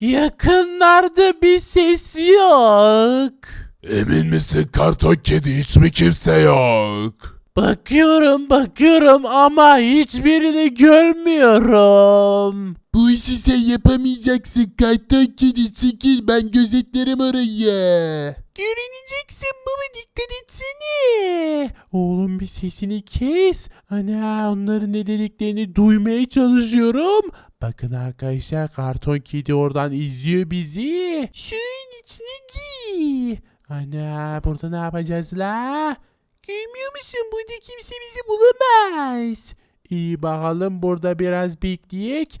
Yakınlarda bir ses yok. Emin misin karton kedi hiç mi kimse yok? Bakıyorum bakıyorum ama hiçbirini görmüyorum. Bu işi sen yapamayacaksın karton kedi çekil ben gözetlerim orayı. Görüneceksin baba dikkat etsene. Oğlum bir sesini kes. Ana onların ne dediklerini duymaya çalışıyorum. Bakın arkadaşlar karton kedi oradan izliyor bizi. Şunun içine giy. Ana burada ne yapacağız la? Görmüyor musun burada kimse bizi bulamaz. İyi bakalım burada biraz bekleyek.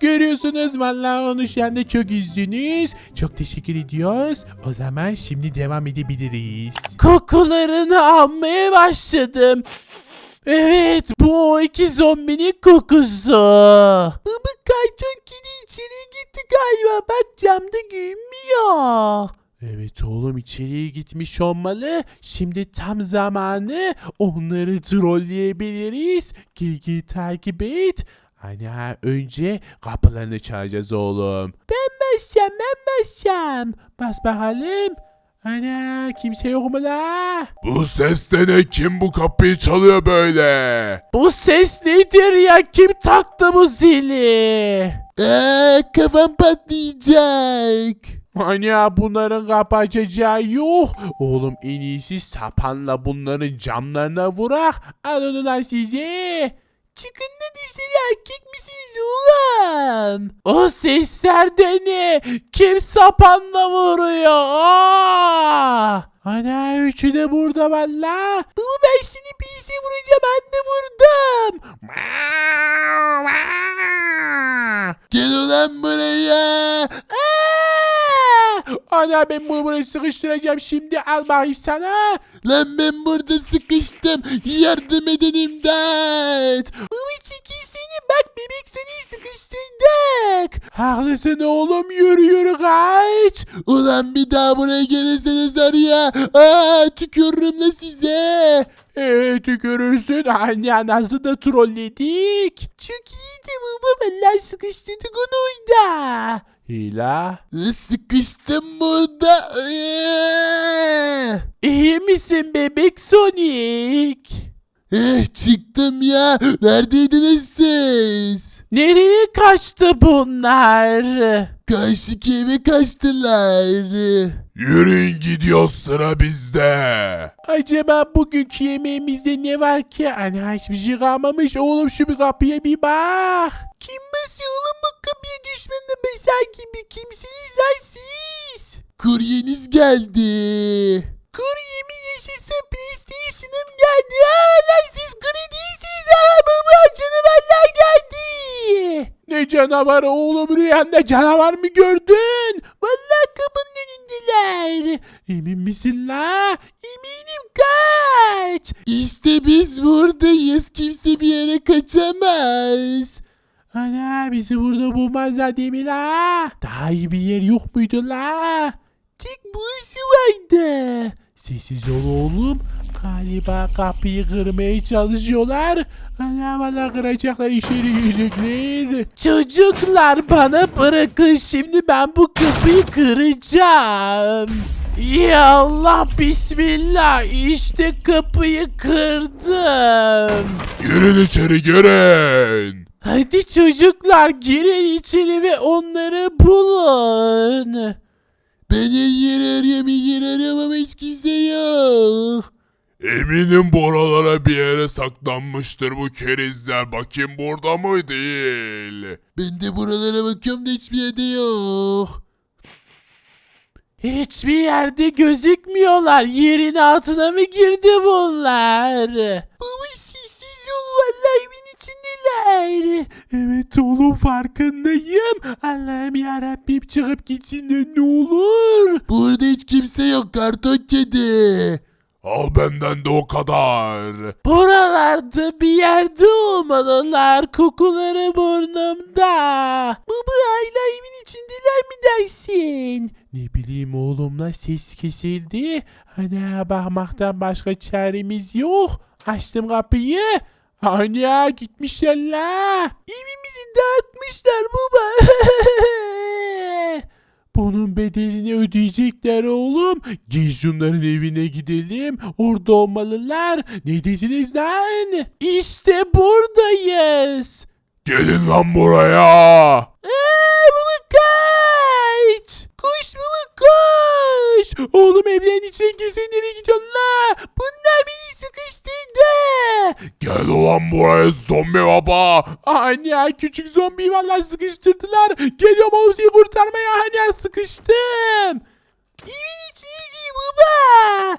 Görüyorsunuz vallahi onu şu anda çok üzdünüz. Çok teşekkür ediyoruz. O zaman şimdi devam edebiliriz. Kokularını almaya başladım. Evet bu o iki zombinin kokusu. Baba karton kedi içeri gitti galiba. Bak camda görünmüyor. Evet oğlum içeriye gitmiş olmalı. Şimdi tam zamanı onları trolleyebiliriz. Gel takip et. Hani önce kapılarını çalacağız oğlum. Ben basacağım ben basacağım. Bas bakalım. Ana kimse yok mu la? Bu ses de ne kim bu kapıyı çalıyor böyle? Bu ses nedir ya? Kim taktı bu zili? Eee kafam patlayacak. Ana bunların kapı açacağı yok. Oğlum en iyisi sapanla bunların camlarına vurak. Alın ulan sizi. Çıkın da dışarı erkek misiniz oğlum? O sesler ne? Kim sapanla vuruyor? Aa! Ana üçü de burada valla. Baba ben seni pisi vuracağım ben de vurdum. Gel ulan buraya. Aa! Ana ben bunu buraya sıkıştıracağım şimdi al bakayım sana. Lan ben burada sıkıştım. Yardım edin imdat. Bebek seni sıkıştırdık. Haklısın oğlum yürü yürü kaç. Ulan bir daha buraya gelirseniz araya. Aa tükürürüm la size. Eee tükürürsün anne nasıl da trolledik. Çok iyiydi baba vallahi sıkıştırdık onu oyda. Hila. Sıkıştım burada. Ee. İyi misin bebek Sonic? Eh çıktım ya. Neredeydiniz siz? Nereye kaçtı bunlar? Karşıki eve kaçtılar. Yürüyün gidiyor sıra bizde. Acaba bugünkü yemeğimizde ne var ki? Ana hiçbir şey kalmamış. Oğlum şu bir kapıya bir bak. Kim basıyor oğlum bu kapıya düşmanla basar gibi? Kimsiniz lan siz? Kuryeniz geldi. Kurye mi yaşasın PlayStation'ım geldi. Aa lan siz kurye değilsiniz. Aa baba canavarlar geldi. Ne canavarı oğlum rüyanda canavar mı gördün? Vallahi kapının önündeler. Emin misin la? Eminim kaç. İşte biz buradayız. Kimse bir yere kaçamaz. Ana bizi burada bulmazlar değil mi la? Daha iyi bir yer yok muydu la? Tek burası vardı. Sessiz ol oğlum. Galiba kapıyı kırmaya çalışıyorlar. Ana valla kıracaklar içeri girecekler. Çocuklar bana bırakın şimdi ben bu kapıyı kıracağım. Ya Allah bismillah işte kapıyı kırdım. Girin içeri girin. Hadi çocuklar girin içeri ve onları bulun. Ben her yeri arıyorum, her yeri arıyorum ama hiç kimse yok. Eminim buralara bir yere saklanmıştır bu kerizler. Bakayım burada mı değil. Ben de buralara bakıyorum da hiçbir yerde yok. Hiçbir yerde gözükmüyorlar. Yerin altına mı girdi bunlar? Baba içindeler. Evet oğlum farkındayım. Allah'ım yarabbim çıkıp gitsinler ne olur. Burada hiç kimse yok karton kedi. Al benden de o kadar. Buralarda bir yerde olmalılar. Kokuları burnumda. Baba hala evin içindeler mi dersin? Ne bileyim oğlumla ses kesildi. Ana bakmaktan başka çaremiz yok. Açtım kapıyı. Ana gitmişler la. Evimizi dağıtmışlar baba. Bunun bedelini ödeyecekler oğlum. Gel şunların evine gidelim. Orada olmalılar. Ne lan? İşte buradayız. Gelin lan buraya. Aa, baba kaç. Koş baba koş. Oğlum evlerin içine girsen nereye gidiyorsun la? Bunlar beni sıkıştırdı. Gel ulan buraya zombi baba. Anne küçük zombiyi vallahi sıkıştırdılar. Geliyorum oğlum seni kurtarmaya anne sıkıştım. Evin içine gir baba.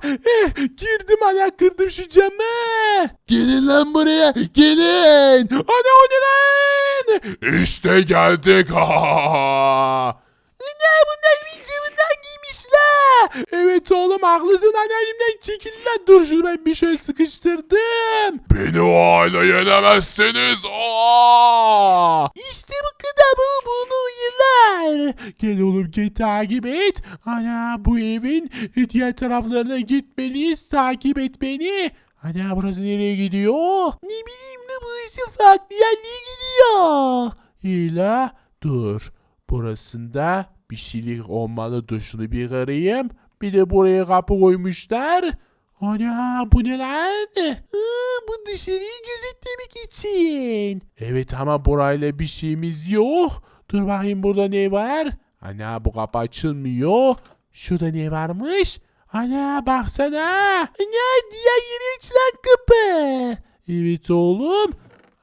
Eh, girdim ana kırdım şu camı. Gelin lan buraya gelin. Ana o ne lan? İşte geldik. Ha. Ne bunlar evin camından giymişler. Evet oğlum haklısın anne elimden çekil lan. Dur şunu ben bir şöyle sıkıştırdım. Beni o hale yenemezsiniz. Aa! İşte bu kadar bunu uyular. Gel oğlum gel takip et. Ana bu evin diğer taraflarına gitmeliyiz. Takip et beni. Ana burası nereye gidiyor? Ne bileyim ne burası farklı yerlere gidiyor. Hila dur. Burasında bir şeylik olmalı. Dur şunu bir arayayım. Bir de buraya kapı koymuşlar. Ana bu ne lan? Aa, bu dışarıyı gözetlemek için. Evet ama burayla bir şeyimiz yok. Dur bakayım burada ne var? Ana bu kapı açılmıyor. Şurada ne varmış? Ana baksana. Ana diğer yere açılan kapı. Evet oğlum.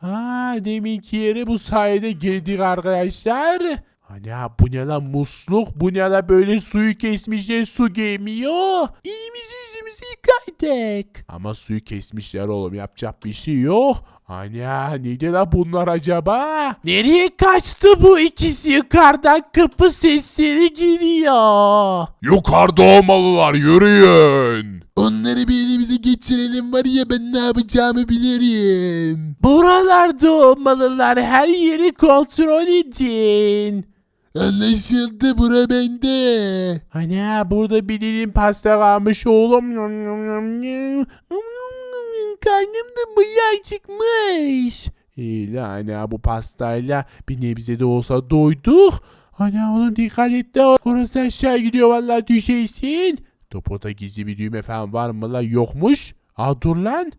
Ha deminki yere bu sayede geldik arkadaşlar. Ana bu ne lan musluk? Bu ne lan böyle suyu kesmişler su gelmiyor. Elimizi yüzümüzü yıkaydık. Ama suyu kesmişler oğlum yapacak bir şey yok. Ana neydi lan bunlar acaba? Nereye kaçtı bu ikisi yukarıdan kapı sesleri geliyor. Yukarıda olmalılar yürüyün. Onları bir elimize geçirelim var ya ben ne yapacağımı bilirim. Buralarda olmalılar her yeri kontrol edin. Anlaşıldı bura bende. Ana burada bir dilim pasta kalmış oğlum. Karnım da bayağı çıkmış. İyi la ana bu pastayla bir nebze de olsa doyduk. Ana oğlum dikkat et de orası aşağı gidiyor vallahi düşeysin. Topoda gizli bir düğme falan var mı la yokmuş. Aa dur lan.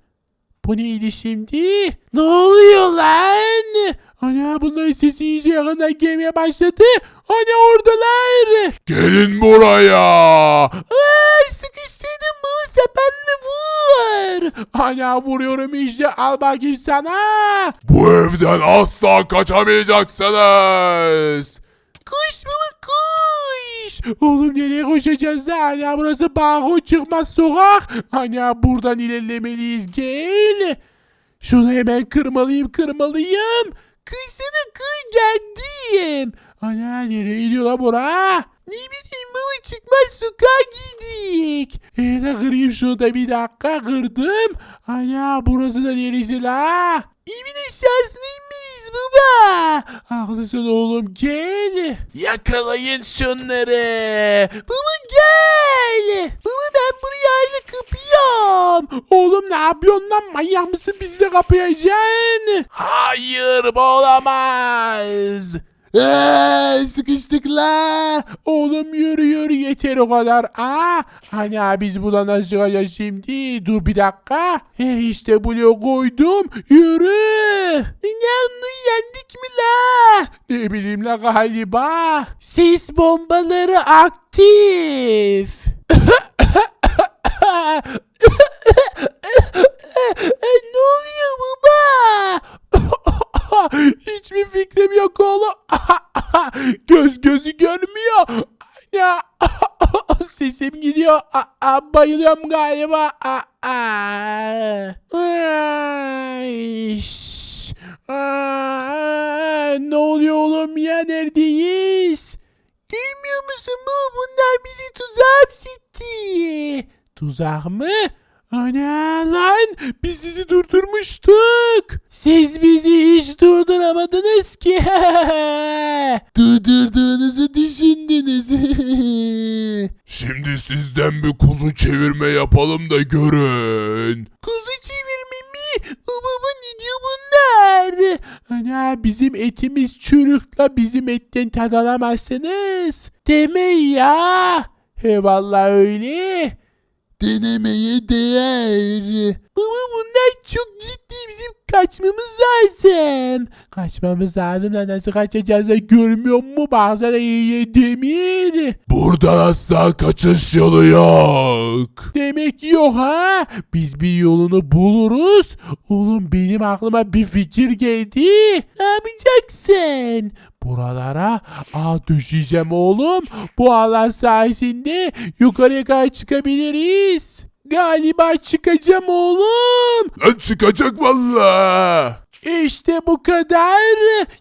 Bu neydi şimdi? Ne oluyor lan? Ana bunların sesi iyice yakından gelmeye başladı. Ana oradalar. Gelin buraya. Ay sıkıştırdım bu sepenle vur. Ana vuruyorum işte al bakayım sana. Bu evden asla kaçamayacaksınız. Koş baba koş. Oğlum nereye koşacağız da? Ana burası balkon çıkmaz sokak. Ana buradan ilerlemeliyiz gel. Şunu hemen kırmalıyım kırmalıyım. Kırsana kır geldim. Ana nereye gidiyor lan bura? Ne bileyim baba çıkmaz sokağa giydik. Eee de kırayım şunu da bir dakika kırdım. Ana burası da neresi la? Evin aşağısına inmeliyiz baba. Haklısın oğlum gel. Yakalayın şunları. Baba gel. Baba ben buraya aile kapıyorum. Oğlum ne yapıyorsun lan manyak mısın bizi de kapayacaksın. Hayır bu olamaz. Eee sıkıştık la. Oğlum yürü yürü yeter o kadar. Aa, hani biz çıkacağız şimdi? Dur bir dakika. He işte bloğu koydum. Yürü. Onu yendik mi la? Ne bileyim la galiba. Sis bombaları aktif. ne oluyor baba? Hiçbir fikrim yok oğlum. Göz gözü görmüyor. Ya sesim gidiyor. Aa, bayılıyorum galiba. Aa, ay, şş. Aa, ne oluyor oğlum ya neredeyiz? Görmüyor musun bu? Bunlar bizi tuzağa hapsetti. Tuzak mı? Ana lan biz sizi durdurmuştuk. Siz bizi hiç durduramadınız ki. Durdurduğunuzu düşündünüz. Şimdi sizden bir kuzu çevirme yapalım da görün. Kuzu çevirme mi? Baba ne diyor bunlar? Ana bizim etimiz çürük la bizim etten tad alamazsınız. Deme ya. He vallahi öyle. Denemeye değer. Baba bunlar çok ciddi bizim kaçmamız lazım. Kaçmamız lazım da nasıl kaçacağız görmüyor mu? Baksana iyi demir. Buradan asla kaçış yolu yok. Demek yok ha. Biz bir yolunu buluruz. Oğlum benim aklıma bir fikir geldi. Ne yapacaksın? Buralara ağ düşeceğim oğlum. Bu ağlar sayesinde yukarıya kadar çıkabiliriz. Galiba çıkacağım oğlum. Lan çıkacak valla. İşte bu kadar.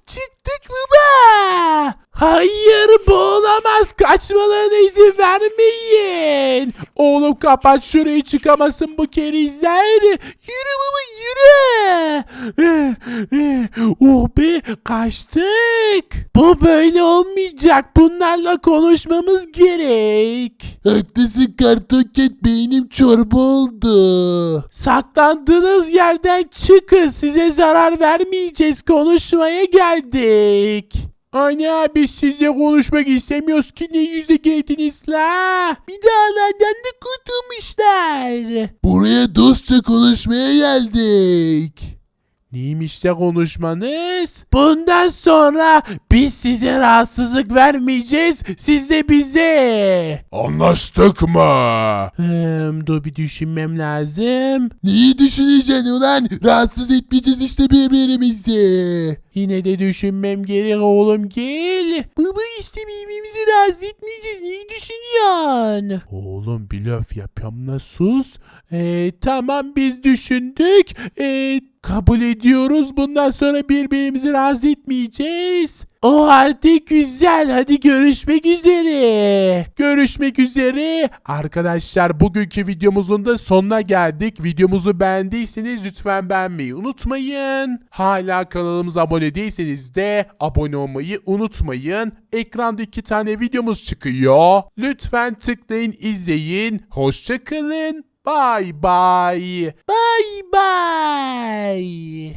Çıktık baba. Hayır bu olamaz. Kaçmalarına izin vermeyin. Oğlum kapat şurayı çıkamasın bu kerizler. Yürü baba yürü. Eh, eh, Oh be kaçtık. Bu böyle olmayacak. Bunlarla konuşmamız gerek. Haklısın kartonket beynim çorba oldu. Saklandığınız yerden çıkın. Size zarar vermeyeceğiz. Konuşmaya geldik. Ana biz sizle konuşmak istemiyoruz ki ne yüze geldiniz la? Bir dağlardan da kurtulmuşlar. Buraya dostça konuşmaya geldik. Neymiş de konuşmanız? Bundan sonra biz size rahatsızlık vermeyeceğiz. Siz de bize. Anlaştık mı? Hmm, dur bir düşünmem lazım. Neyi düşüneceksin ulan? Rahatsız etmeyeceğiz işte birbirimizi. Yine de düşünmem gerek oğlum gel. Baba işte birbirimizi rahatsız etmeyeceğiz. Neyi düşünüyorsun? Oğlum bir laf yapıyorum la sus. Ee, tamam biz düşündük. Ee, kabul ediyoruz. Bundan sonra birbirimizi rahatsız etmeyeceğiz. O halde güzel. Hadi görüşmek üzere. Görüşmek üzere. Arkadaşlar bugünkü videomuzun da sonuna geldik. Videomuzu beğendiyseniz lütfen beğenmeyi unutmayın. Hala kanalımıza abone değilseniz de abone olmayı unutmayın. Ekranda iki tane videomuz çıkıyor. Lütfen tıklayın izleyin. Hoşçakalın. Bye bye. Bye bye.